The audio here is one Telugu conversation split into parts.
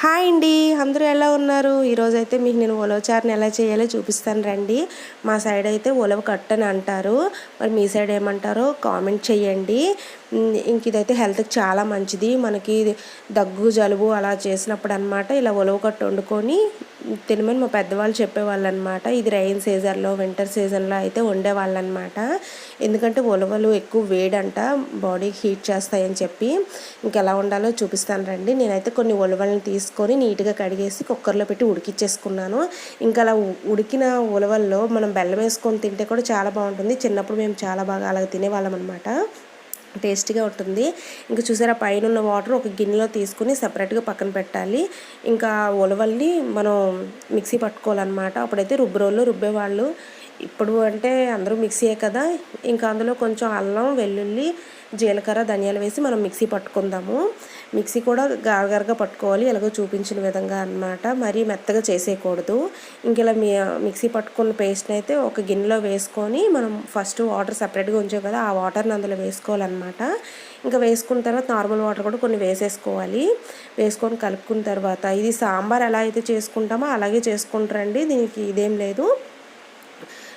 హాయ్ అండి అందరూ ఎలా ఉన్నారు? ఈరోజు అయితే మీకు నేను ఉలవచారుని ఎలా చేయాలో చూపిస్తాను రండి. మా సైడ్ అయితే ఉలవ కట్టని అంటారు. మరి మీ సైడ్ ఏమంటారో కామెంట్ చేయండి. ఇంక ఇదైతే హెల్త్కి చాలా మంచిది. మనకి దగ్గు జలుబు అలా చేసినప్పుడు అనమాట ఇలా ఉలవ కట్టు వండుకొని తినమని మా పెద్దవాళ్ళు చెప్పేవాళ్ళు అనమాట ఇది రైన్ సీజన్లో వింటర్ సీజన్లో అయితే వండేవాళ్ళు అనమాట ఎందుకంటే ఉలవలు ఎక్కువ వేడంట బాడీకి హీట్ చేస్తాయని చెప్పి. ఇంకెలా ఉండాలో చూపిస్తాను రండి. నేనైతే కొన్ని ఉలవలను తీసుకొని నీట్గా కడిగేసి కుక్కర్లో పెట్టి ఉడికిచ్చేసుకున్నాను. ఇంకా అలా ఉడికిన ఉలవల్లో మనం బెల్లం వేసుకొని తింటే కూడా చాలా బాగుంటుంది. చిన్నప్పుడు మేము చాలా బాగా అలాగ తినేవాళ్ళం అనమాట టేస్టీగా ఉంటుంది. ఇంకా చూసారా పైన ఉన్న వాటర్ ఒక గిన్నెలో తీసుకుని సపరేట్గా పక్కన పెట్టాలి. ఇంకా ఉలవల్ని మనం మిక్సీ పట్టుకోవాలన్నమాట. అప్పుడైతే రుబ్బరోళ్ళు రుబ్బేవాళ్ళు. ఇప్పుడు అంటే అందరూ మిక్సీయే కదా. ఇంకా అందులో కొంచెం అల్లం వెల్లుల్లి జీలకర్ర ధనియాలు వేసి మనం మిక్సీ పట్టుకుందాము. మిక్సీ కూడా గారగారగా పట్టుకోవాలి. ఎలాగో చూపించిన విధంగా అనమాట మరీ మెత్తగా చేసేయకూడదు. ఇంకెలా మీ మిక్సీ పట్టుకున్న పేస్ట్ని అయితే ఒక గిన్నెలో వేసుకొని మనం ఫస్ట్ వాటర్ సపరేట్గా ఉంచాం కదా ఆ వాటర్ని అందులో వేసుకోవాలన్నమాట. ఇంకా వేసుకున్న తర్వాత నార్మల్ వాటర్ కూడా కొన్ని వేసేసుకోవాలి. వేసుకొని కలుపుకున్న తర్వాత ఇది సాంబార్ ఎలా అయితే చేసుకుంటామో అలాగే చేసుకుంటారండి. దీనికి ఇదేం లేదు.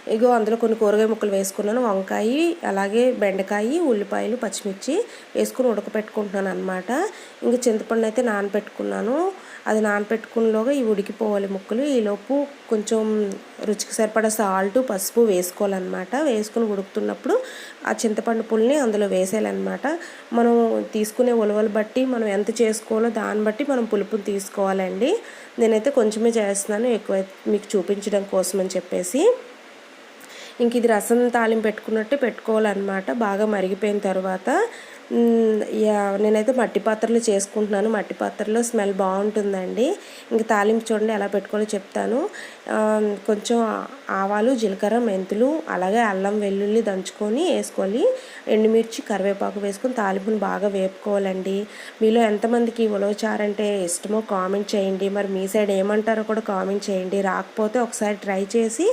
ఇగో అందులో కొన్ని కూరగాయ ముక్కలు వేసుకున్నాను వంకాయ అలాగే బెండకాయ ఉల్లిపాయలు పచ్చిమిర్చి వేసుకుని ఉడకపెట్టుకుంటున్నాను అనమాట ఇంక చింతపండు అయితే నానపెట్టుకున్నాను. అది నానపెట్టుకున్నలోగా ఈ ఉడికిపోవాలి ముక్కలు. ఈలోపు కొంచెం రుచికి సరిపడా సాల్ట్ పసుపు వేసుకోవాలన్నమాట. వేసుకుని ఉడుకుతున్నప్పుడు ఆ చింతపండు పుల్ని అందులో వేసేయాలన్నమాట. మనం తీసుకునే ఉలవలు బట్టి మనం ఎంత చేసుకోవాలో దాన్ని బట్టి మనం పులుపుని తీసుకోవాలండి. నేనైతే కొంచెమే చేస్తున్నాను ఎక్కువ మీకు చూపించడం కోసం అని చెప్పేసి. ఇంక ఇది రసం తాలింపు పెట్టుకున్నట్టు పెట్టుకోవాలన్నమాట. బాగా మరిగిపోయిన తర్వాత నేనైతే మట్టి పాత్రలు చేసుకుంటున్నాను. మట్టి పాత్రలో స్మెల్ బాగుంటుందండి. ఇంక తాలింపు చూడండి ఎలా పెట్టుకోవాలో చెప్తాను. కొంచెం ఆవాలు జీలకర్ర మెంతులు అలాగే అల్లం వెల్లుల్లి దంచుకొని వేసుకోవాలి ఎండుమిర్చి కరివేపాకు వేసుకొని తాలింపుని బాగా వేపుకోవాలండి. మీలో ఎంతమందికి ఉలవచారంటే ఇష్టమో కామెంట్ చేయండి. మరి మీ సైడ్ ఏమంటారో కూడా కామెంట్ చేయండి. రాకపోతే ఒకసారి ట్రై చేసి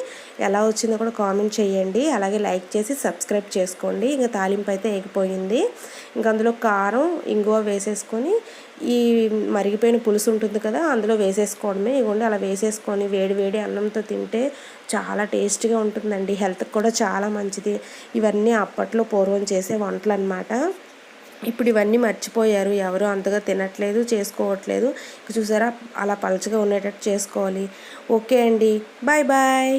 ఎలా వచ్చిందో కూడా కామెంట్ చేయండి. అలాగే లైక్ చేసి సబ్స్క్రైబ్ చేసుకోండి. ఇంకా తాలింపు అయితే ఎగిపోయింది ఇంకా అందులో కారం ఇంగువ వేసేసుకొని ఈ మరిగిపోయిన పులుసు ఉంటుంది కదా అందులో వేసేసుకోవడమే. ఇవ్వండి అలా వేసేసుకొని వేడి వేడి అన్నంతో తింటే చాలా టేస్టీగా ఉంటుందండి. హెల్త్కి కూడా చాలా మంచిది. ఇవన్నీ అప్పట్లో పూర్వం చేసే వంటలు అనమాట ఇప్పుడు ఇవన్నీ మర్చిపోయారు. ఎవరు అంతగా తినట్లేదు చేసుకోవట్లేదు. చూసారా అలా పలచగా ఉండేటట్టు చేసుకోవాలి. ఓకే అండి. Bye bye.